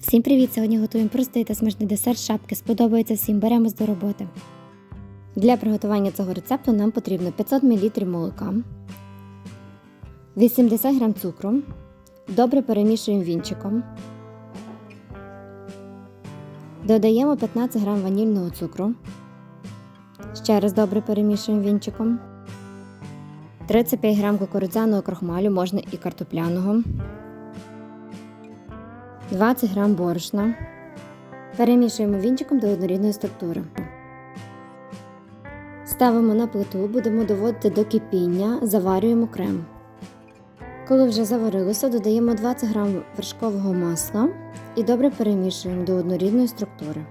Всім привіт! Сьогодні готуємо простий та смачний десерт шапки. Сподобається всім, беремось до роботи. Для приготування цього рецепту нам потрібно 500 мл молока, 80 г цукру. Добре перемішуємо вінчиком. Додаємо 15 г ванільного цукру. Ще раз добре перемішуємо вінчиком. 35 г кукурудзяного крохмалю, можна і картопляного. 20 г борошна. Перемішуємо вінчиком до однорідної структури. Ставимо на плиту, будемо доводити до кипіння, заварюємо крем. Коли вже заварилося, додаємо 20 г вершкового масла і добре перемішуємо до однорідної структури.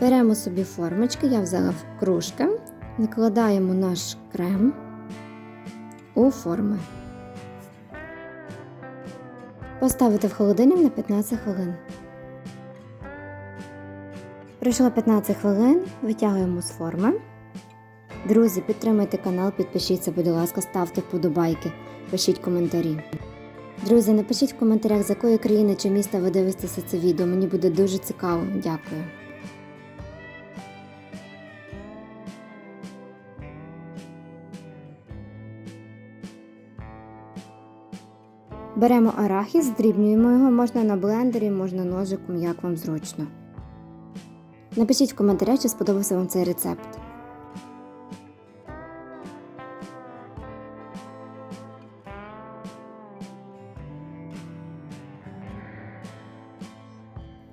Беремо собі формочки, я взяла в кружки, накладаємо наш крем у форми. Поставити в холодильник на 15 хвилин. Пройшло 15 хвилин, витягуємо з форми. Друзі, підтримайте канал, підпишіться, будь ласка, ставте вподобайки, пишіть коментарі. Друзі, напишіть в коментарях, з якої країни чи міста ви дивитеся це відео. Мені буде дуже цікаво. Дякую. Беремо арахіс, здрібнюємо його, можна на блендері, можна ножиком, як вам зручно. Напишіть в коментарях, чи сподобався вам цей рецепт.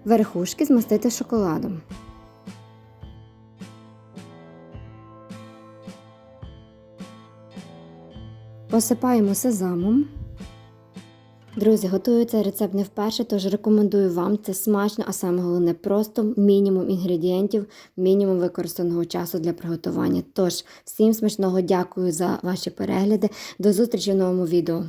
Верхушки змастити шоколадом. Посипаємо сезамом. Друзі, готую цей рецепт не вперше, тож рекомендую вам це смачно, а саме головне просто мінімум інгредієнтів, мінімум використаного часу для приготування. Тож, всім смачного дякую за ваші перегляди. До зустрічі в новому відео.